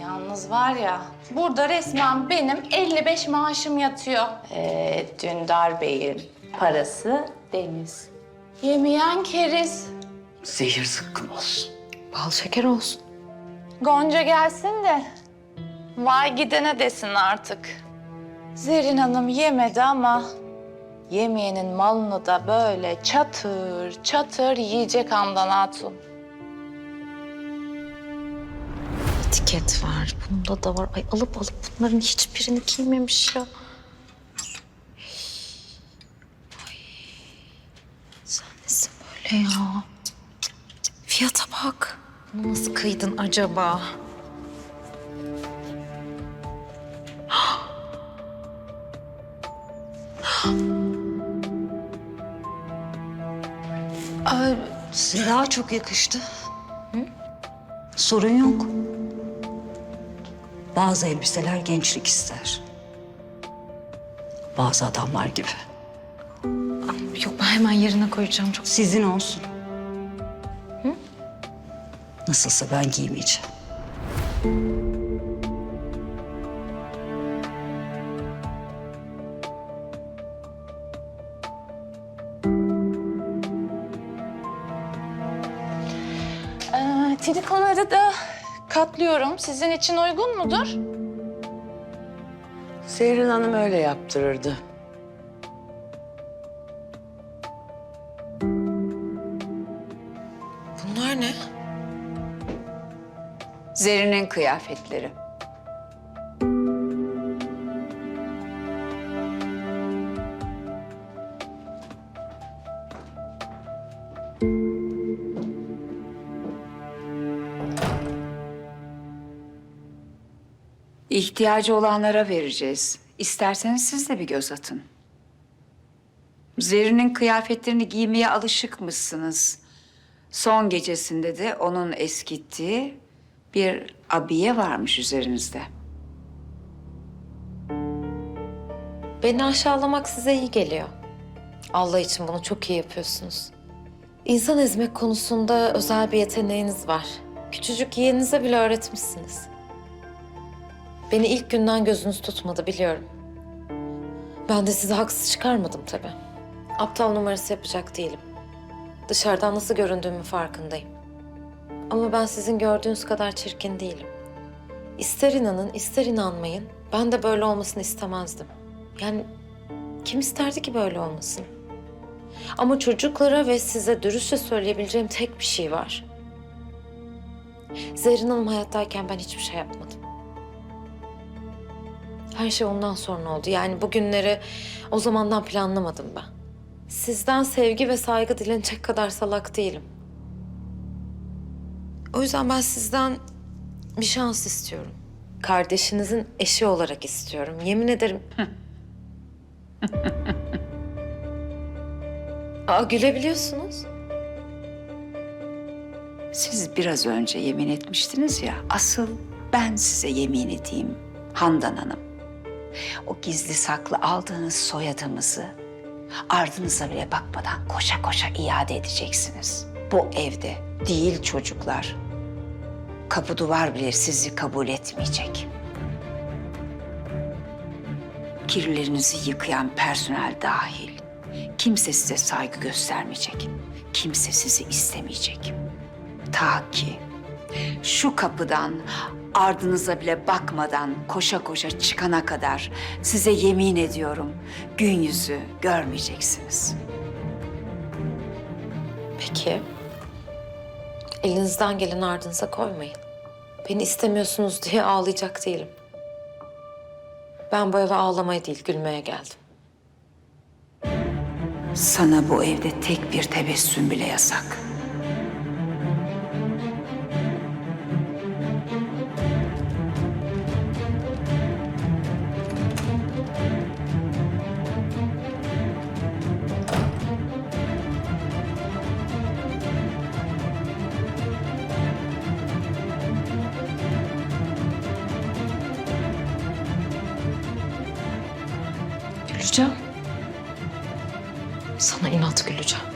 Yalnız var ya, burada resmen benim 55 maaşım yatıyor. Ee, Dündar Bey'in parası deniz. Yemeyen keriz. Zehir zıkkım olsun. Bal şeker olsun. Gonca gelsin de vay gidene desin artık. Zerrin Hanım yemedi ama yemeyenin malını da böyle çatır çatır yiyecek Handan Hatun. Etiket var. Bunda da var. Ay alıp alıp bunların hiçbirini giymemiş ya. Ay. Sen nesin böyle ya? Fiyata bak. Bunu nasıl kıydın acaba? Ay, Size daha çok yakıştı. Sorun yok. Bazı elbiseler gençlik ister. Bazı adamlar gibi. Yok ben hemen yerine koyacağım. Çok Sizin olsun. Nasılsa ben giymeyeceğim. Ee, trikoları da katlıyorum. Sizin için uygun mudur? Zehrin Hanım öyle yaptırırdı. Bunlar ne? Zerrin'in kıyafetleri. İhtiyacı olanlara vereceğiz. İsterseniz siz de bir göz atın. Zerrin'in kıyafetlerini giymeye alışıkmışsınız. Son gecesinde de onun eskittiği bir abiye varmış üzerinizde. Beni aşağılamak size iyi geliyor. Allah için bunu çok iyi yapıyorsunuz. İnsan ezmek konusunda özel bir yeteneğiniz var. Küçücük yeğeninize bile öğretmişsiniz. Beni ilk günden gözünüz tutmadı biliyorum. Ben de sizi haksız çıkarmadım tabii. Aptal numarası yapacak değilim. Dışarıdan nasıl göründüğümün farkındayım. Ama ben sizin gördüğünüz kadar çirkin değilim. İster inanın, ister inanmayın. Ben de böyle olmasını istemezdim. Yani kim isterdi ki böyle olmasın? Ama çocuklara ve size dürüstçe söyleyebileceğim tek bir şey var. Zerrin Hanım hayattayken ben hiçbir şey yapmadım. Her şey ondan sonra oldu. Yani bugünleri o zamandan planlamadım ben. Sizden sevgi ve saygı dilenecek kadar salak değilim. O yüzden ben sizden bir şans istiyorum. Kardeşinizin eşi olarak istiyorum. Yemin ederim. Aa gülebiliyorsunuz. Siz biraz önce yemin etmiştiniz ya, asıl ben size yemin edeyim Handan Hanım. O gizli saklı aldığınız soyadımızı ardınıza bile bakmadan koşa koşa iade edeceksiniz. Bu evde değil çocuklar. Kapı duvar bile sizi kabul etmeyecek. Kirlerinizi yıkayan personel dahil. Kimse size saygı göstermeyecek. Kimse sizi istemeyecek. Ta ki şu kapıdan ardınıza bile bakmadan koşa koşa çıkana kadar size yemin ediyorum gün yüzü görmeyeceksiniz. Peki. Elinizden geleni ardınıza koymayın. Beni istemiyorsunuz diye ağlayacak değilim. Ben bu eve ağlamaya değil, gülmeye geldim. Sana bu evde tek bir tebessüm bile yasak. Güleceğim. Sana inat güleceğim.